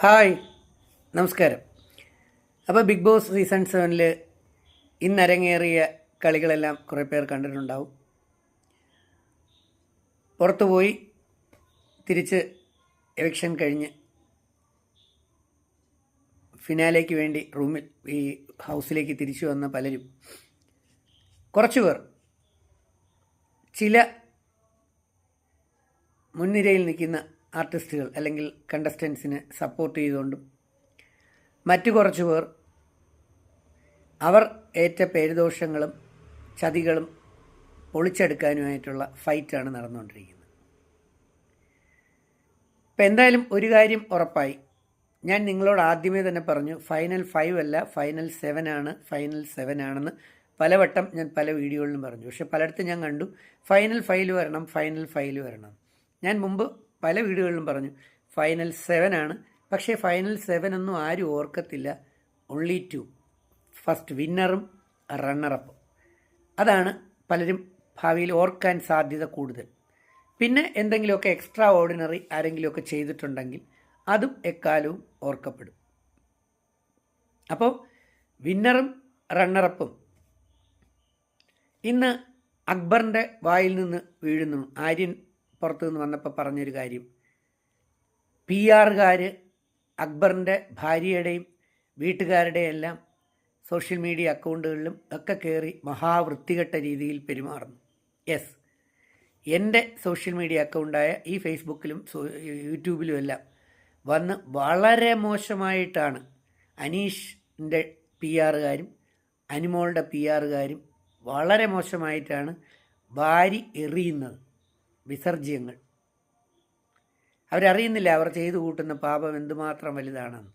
Hi നമസ്കാരം. അപ്പോൾ big boss season സെവനിൽ ഇന്ന് അരങ്ങേറിയ കളികളെല്ലാം കുറേ പേർ കണ്ടിട്ടുണ്ടാവും. പുറത്തുപോയി തിരിച്ച് എവിക്ഷൻ കഴിഞ്ഞ് ഫിനാലേക്ക് വേണ്ടി റൂമിൽ ഈ ഹൗസിലേക്ക് തിരിച്ചു വന്ന പലരും. കുറച്ചു പേർ. ചില മുൻനിരയിൽ നിൽക്കുന്ന ആർട്ടിസ്റ്റുകൾ അല്ലെങ്കിൽ കണ്ടസ്റ്റൻസിനെ സപ്പോർട്ട് ചെയ്തുകൊണ്ടും മറ്റു കുറച്ച് പേർ അവർ ഏറ്റ പേരുദോഷങ്ങളും ചതികളും പൊളിച്ചെടുക്കാനുമായിട്ടുള്ള ഫൈറ്റാണ് നടന്നുകൊണ്ടിരിക്കുന്നത്. ഇപ്പം എന്തായാലും ഒരു കാര്യം ഉറപ്പായി. ഞാൻ നിങ്ങളോട് ആദ്യമേ തന്നെ പറഞ്ഞു ഫൈനൽ ഫൈവ് അല്ല ഫൈനൽ സെവൻ ആണ് ഫൈനൽ സെവൻ ആണെന്ന് പലവട്ടം ഞാൻ പല വീഡിയോകളിലും പറഞ്ഞു. പക്ഷെ പലയിടത്തും ഞാൻ കണ്ടു ഫൈനൽ ഫൈൽ വരണം ഫൈനൽ ഫൈൽ വരണം. ഞാൻ മുമ്പ് പല വീടുകളിലും പറഞ്ഞു ഫൈനൽ സെവൻ ആണ്. പക്ഷേ ഫൈനൽ സെവൻ ഒന്നും ആരും ഓർക്കത്തില്ല. ഒൺലി ടു ഫസ്റ്റ് വിന്നറും റണ്ണറപ്പും അതാണ് പലരും ഭാവിയിൽ ഓർക്കാൻ സാധ്യത കൂടുതൽ. പിന്നെ എന്തെങ്കിലുമൊക്കെ എക്സ്ട്രാ ഓർഡിനറി ആരെങ്കിലുമൊക്കെ ചെയ്തിട്ടുണ്ടെങ്കിൽ അതും എക്കാലവും ഓർക്കപ്പെടും. അപ്പോൾ വിന്നറും റണ്ണറപ്പും ഇന്ന് അക്ബറിന്റെ വായിൽ നിന്ന് വീഴുന്നു. ആര്യൻ പുറത്തു നിന്ന് വന്നപ്പോൾ പറഞ്ഞൊരു കാര്യം. പി ആറുകാർ അക്ബറിന്റെ ഭാര്യയുടെയും വീട്ടുകാരുടെയും എല്ലാം സോഷ്യൽ മീഡിയ അക്കൗണ്ടുകളിലും ഒക്കെ കയറി മഹാവൃത്തികെട്ട രീതിയിൽ പെരുമാറുന്നു. യെസ് എന്റെ സോഷ്യൽ മീഡിയ അക്കൗണ്ടായ ഈ ഫേസ്ബുക്കിലും യൂട്യൂബിലും എല്ലാം വന്ന് വളരെ മോശമായിട്ടാണ് അനീഷിന്റെ പി ആറുകാരും അനിമോളുടെ പി ആറുകാരും വളരെ മോശമായിട്ടാണ് വാരി എറിയുന്നത്. വിസർജ്യങ്ങൾ. അവരറിയുന്നില്ല അവർ ചെയ്തു കൂട്ടുന്ന പാപം എന്തുമാത്രം വലുതാണെന്ന്.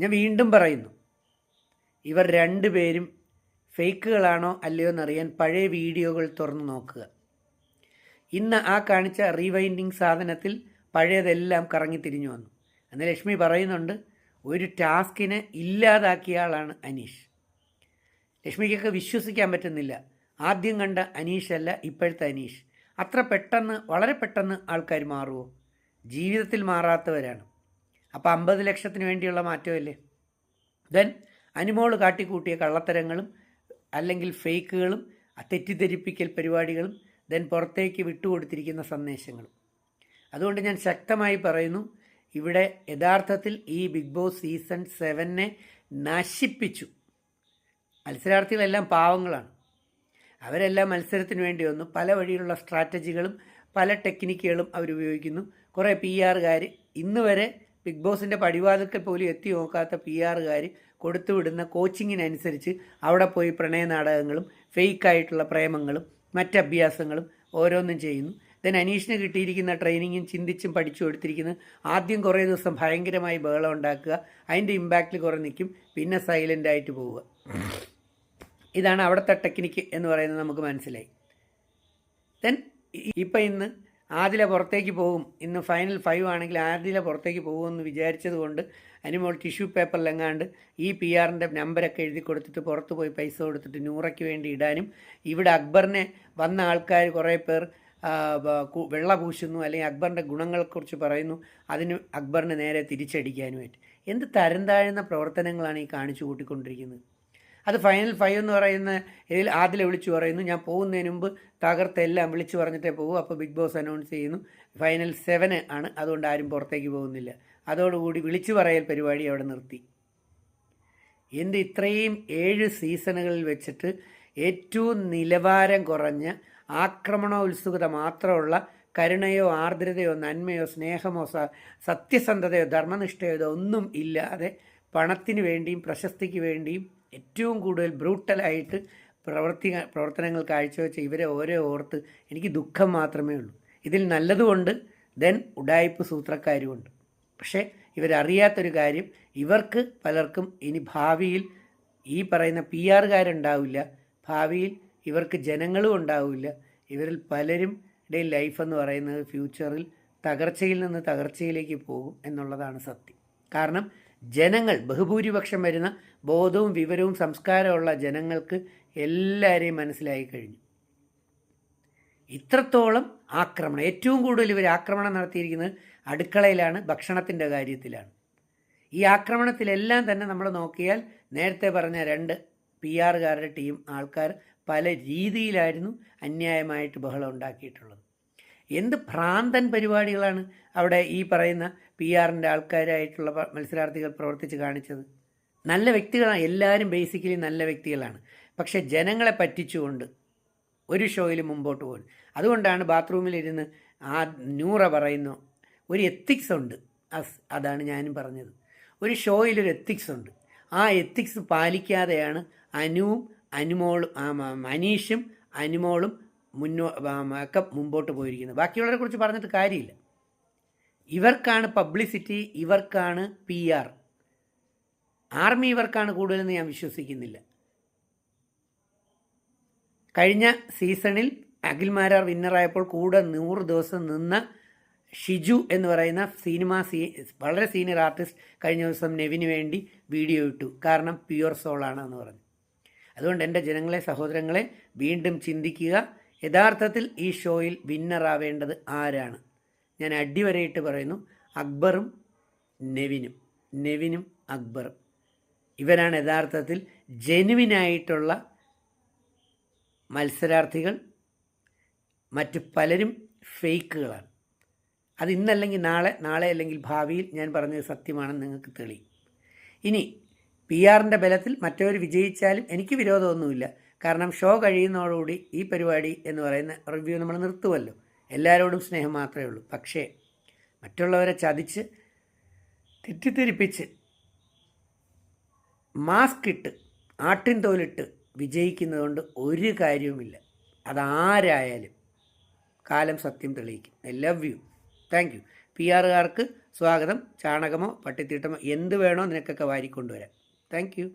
ഞാൻ വീണ്ടും പറയുന്നു ഇവർ രണ്ടുപേരും ഫേക്കുകളാണോ അല്ലയോ എന്നറിയാൻ പഴയ വീഡിയോകൾ തുറന്നു നോക്കുക. ഇന്ന് ആ കാണിച്ച റീവൈൻഡിങ് സാധനത്തിൽ പഴയതെല്ലാം കറങ്ങി തിരിഞ്ഞു വന്നു. അന്ന് ലക്ഷ്മി പറയുന്നുണ്ട് ഒരു ടാസ്കിനെ ഇല്ലാതാക്കിയ ആളാണ് അനീഷ്. ലക്ഷ്മിക്കൊക്കെ വിശ്വസിക്കാൻ പറ്റുന്നില്ല. ആദ്യം കണ്ട അനീഷല്ല ഇപ്പോഴത്തെ അനീഷ്. അത്ര പെട്ടെന്ന് വളരെ പെട്ടെന്ന് ആൾക്കാർ മാറുമോ ജീവിതത്തിൽ മാറാത്തവരാണ്. അപ്പോൾ അമ്പത് ലക്ഷത്തിന് വേണ്ടിയുള്ള മാറ്റമല്ലേ? ദെൻ അനുമോൾ കാട്ടിക്കൂട്ടിയ കള്ളത്തരങ്ങളും അല്ലെങ്കിൽ ഫേക്കുകളും തെറ്റിദ്ധരിപ്പിക്കൽ പരിപാടികളും ദെൻ പുറത്തേക്ക് വിട്ടുകൊടുത്തിരിക്കുന്ന സന്ദേശങ്ങളും. അതുകൊണ്ട് ഞാൻ ശക്തമായി പറയുന്നു ഇവിടെ യഥാർത്ഥത്തിൽ ഈ ബിഗ് ബോസ് സീസൺ സെവനെ നശിപ്പിച്ചു. മത്സരാർത്ഥികളെല്ലാം പാവങ്ങളാണ്. അവരെല്ലാം മത്സരത്തിന് വേണ്ടി വന്നു. പല വഴിയിലുള്ള സ്ട്രാറ്റജികളും പല ടെക്നിക്കുകളും അവരുപയോഗിക്കുന്നു കുറേ പി ആറുകാർ ഇന്ന് വരെ ബിഗ് ബോസിന്റെ പടിവാതിൽക്കൽ പോലും എത്തി നോക്കാത്ത പി ആറുകാർ കൊടുത്തുവിടുന്ന കോച്ചിങ്ങിനനുസരിച്ച് അവിടെ പോയി പ്രണയ നാടകങ്ങളും ഫേക്കായിട്ടുള്ള പ്രേമങ്ങളും മറ്റഭ്യാസങ്ങളും ഓരോന്നും ചെയ്യുന്നു. ദെൻ അനീഷിന് കിട്ടിയിരിക്കുന്ന ട്രെയിനിങ്ങും ചിന്തിച്ചും പഠിച്ചു കൊടുത്തിരിക്കുന്നത് ആദ്യം കുറേ ദിവസം ഭയങ്കരമായി ബഹളം ഉണ്ടാക്കുക. അതിന്റെ ഇമ്പാക്റ്റിൽ കുറേ നിൽക്കും. പിന്നെ സൈലന്റായിട്ട് പോവുക. ഇതാണ് അവിടുത്തെ ടെക്നിക്ക് എന്ന് പറയുന്നത് നമുക്ക് മനസ്സിലായി. ദെൻ ഇപ്പം ഇന്ന് ആദില പുറത്തേക്ക് പോകും. ഇന്ന് ഫൈനൽ ഫൈവ് ആണെങ്കിൽ ആദില പുറത്തേക്ക് പോകുമെന്ന് വിചാരിച്ചത് കൊണ്ട് അനിമോൾ ടിഷ്യൂ പേപ്പറിലെങ്ങാണ്ട് ഈ പി ആറിന്റെ നമ്പരൊക്കെ എഴുതി കൊടുത്തിട്ട് പുറത്ത് പോയി പൈസ കൊടുത്തിട്ട് നൂറയ്ക്ക് വേണ്ടി ഇടാനും ഇവിടെ അക്ബറിനെ വന്ന ആൾക്കാർ കുറേ പേർ വെള്ള പൂശുന്നു അല്ലെങ്കിൽ അക്ബറിന്റെ ഗുണങ്ങളെക്കുറിച്ച് പറയുന്നു. അതിന് അക്ബറിനെ നേരെ തിരിച്ചടിക്കാനുമായിട്ട്. എന്ത് തരം താഴ്ന്ന പ്രവർത്തനങ്ങളാണ് ഈ കാണിച്ചു കൂട്ടിക്കൊണ്ടിരിക്കുന്നത്? അത് ഫൈനൽ ഫൈവ് എന്ന് പറയുന്ന ഇതിൽ ആദ്യം വിളിച്ചു പറയുന്നു. ഞാൻ പോകുന്നതിന് മുമ്പ് തകർത്തെല്ലാം വിളിച്ചു പറഞ്ഞിട്ടേ പോകും. അപ്പോൾ ബിഗ് ബോസ് അനൗൺസ് ചെയ്യുന്നു. ഫൈനൽ സെവന് ആണ്. അതുകൊണ്ട് ആരും പുറത്തേക്ക് പോകുന്നില്ല. അതോടുകൂടി വിളിച്ചു പറയൽ പരിപാടി അവിടെ നിർത്തി. എന്ത് ഇത്രയും ഏഴ് സീസണുകളിൽ വെച്ചിട്ട് ഏറ്റവും നിലവാരം കുറഞ്ഞ ആക്രമണോത്സുകത മാത്രമുള്ള കരുണയോ ആർദ്രതയോ നന്മയോ സ്നേഹമോ സത്യസന്ധതയോ ധർമ്മനിഷ്ഠയോ ഒന്നും ഇല്ലാതെ പണത്തിന് വേണ്ടിയും പ്രശസ്തിക്ക് വേണ്ടിയും ഏറ്റവും കൂടുതൽ ബ്രൂട്ടലായിട്ട് പ്രവർത്തി പ്രവർത്തനങ്ങൾ കാഴ്ചവെച്ച ഇവരെ ഓരോ ഓർത്ത് എനിക്ക് ദുഃഖം മാത്രമേ ഉള്ളൂ. ഇതിൽ നല്ലതുകൊണ്ട് ദെൻ ഉടായ്പ് സൂത്രക്കാരുമുണ്ട്. പക്ഷേ ഇവരറിയാത്തൊരു കാര്യം ഇവർക്ക് പലർക്കും ഇനി ഭാവിയിൽ ഈ പറയുന്ന പി ആറുകാരുണ്ടാവില്ല ഭാവിയിൽ ഇവർക്ക് ജനങ്ങളും ഉണ്ടാവില്ല ഇവരിൽ പലരും ലൈഫ് എന്ന് പറയുന്നത് ഫ്യൂച്ചറിൽ തകർച്ചയിൽ നിന്ന് തകർച്ചയിലേക്ക് പോകും എന്നുള്ളതാണ് സത്യം. കാരണം ജനങ്ങൾ ബഹുഭൂരിപക്ഷം വരുന്ന ബോധവും വിവരവും സംസ്കാരമുള്ള ജനങ്ങൾക്ക് എല്ലാവരെയും മനസ്സിലായി കഴിഞ്ഞു. ഇത്രത്തോളം ആക്രമണം. ഏറ്റവും കൂടുതൽ ഇവർ ആക്രമണം നടത്തിയിരിക്കുന്നത് അടുക്കളയിലാണ് ഭക്ഷണത്തിന്റെ കാര്യത്തിലാണ്. ഈ ആക്രമണത്തിലെല്ലാം തന്നെ നമ്മൾ നോക്കിയാൽ നേരത്തെ പറഞ്ഞ രണ്ട് പി ആറുകാരുടെ ടീം ആൾക്കാർ പല രീതിയിലായിരുന്നു അന്യായമായിട്ട് ബഹളം ഉണ്ടാക്കിയിട്ടുള്ളത്. എന്ത് ഭ്രാന്തൻ പരിപാടികളാണ് അവിടെ ഈ പറയുന്ന പി ആറിന്റെ ആൾക്കാരായിട്ടുള്ള മത്സരാർത്ഥികൾ പ്രവർത്തിച്ച് കാണിച്ചത്. നല്ല വ്യക്തികളാണ്. എല്ലാവരും ബേസിക്കലി നല്ല വ്യക്തികളാണ്. പക്ഷേ ജനങ്ങളെ പറ്റിച്ചുകൊണ്ട് ഒരു ഷോയിൽ മുമ്പോട്ട് പോകും അതുകൊണ്ടാണ് ബാത്റൂമിലിരുന്ന് ആ നൂറ പറയുന്നു ഒരു എത്തിക്സ് ഉണ്ട്. അതാണ് ഞാനും പറഞ്ഞത്. ഒരു ഷോയിലൊരു എത്തിക്സ് ഉണ്ട്. ആ എത്തിക്സ് പാലിക്കാതെയാണ് അനുവും അനുമോളും മനീഷും അനുമോളും മുന്നോ ഒക്കെ മുമ്പോട്ട് പോയിരിക്കുന്നത്. ബാക്കിയുള്ളവരെ കുറിച്ച് പറഞ്ഞിട്ട് കാര്യമില്ല. ഇവർക്കാണ് പബ്ലിസിറ്റി ഇവർക്കാണ് പി ആർ. ആർമി ഇവർക്കാണ് കൂടുതലെന്ന് ഞാൻ വിശ്വസിക്കുന്നില്ല. കഴിഞ്ഞ സീസണിൽ അഖിൽമാരാർ വിന്നറായപ്പോൾ കൂടെ നൂറ് ദിവസം നിന്ന ഷിജു എന്ന് പറയുന്ന സിനിമ സീ വളരെ സീനിയർ ആർട്ടിസ്റ്റ് കഴിഞ്ഞ ദിവസം നെവിന് വേണ്ടി വീഡിയോ ഇട്ടു. കാരണം പ്യുവർ സോളാണ് എന്ന് പറഞ്ഞു. അതുകൊണ്ട് എന്റെ ജനങ്ങളെ സഹോദരങ്ങളെ വീണ്ടും ചിന്തിക്കുക. യഥാർത്ഥത്തിൽ ഈ ഷോയിൽ വിന്നറാവേണ്ടത് ആരാണ്? ഞാൻ അടിവരയിട്ട് പറയുന്നു അക്ബറും നെവിനും നെവിനും അക്ബറും. ഇവരാണ് യഥാർത്ഥത്തിൽ ജെനുവിനായിട്ടുള്ള മത്സരാർത്ഥികൾ മറ്റ് പലരും ഫേക്കുകളാണ്. അത് ഇന്നല്ലെങ്കിൽ നാളെ നാളെ അല്ലെങ്കിൽ ഭാവിയിൽ ഞാൻ പറഞ്ഞത് സത്യമാണെന്ന് നിങ്ങൾക്ക് തെളിയും ഇനി പി ആറിന്റെ ബലത്തിൽ മറ്റവർ വിജയിച്ചാലും എനിക്ക് വിരോധമൊന്നുമില്ല. കാരണം ഷോ കഴിയുന്നതോടുകൂടി ഈ പരിപാടി എന്ന് പറയുന്ന റിവ്യൂ നമ്മൾ നിർത്തുമല്ലോ. എല്ലാവരോടും സ്നേഹം മാത്രമേ ഉള്ളൂ. പക്ഷേ മറ്റുള്ളവരെ ചതിച്ച് തെറ്റിദ്ധരിപ്പിച്ച് മാസ്ക് ഇട്ട് ആട്ടിൻ തോലിട്ട് വിജയിക്കുന്നതുകൊണ്ട് ഒരു കാര്യവുമില്ല. അതാരായാലും കാലം സത്യം തെളിയിക്കും. I love you. Thank you. P ആറുകാർക്ക് സ്വാഗതം. ചാണകമോ പട്ടിത്തീട്ടമോ എന്ത് വേണോ നിനക്കൊക്കെ വാരിക്കൊണ്ടുവരാം. Thank you.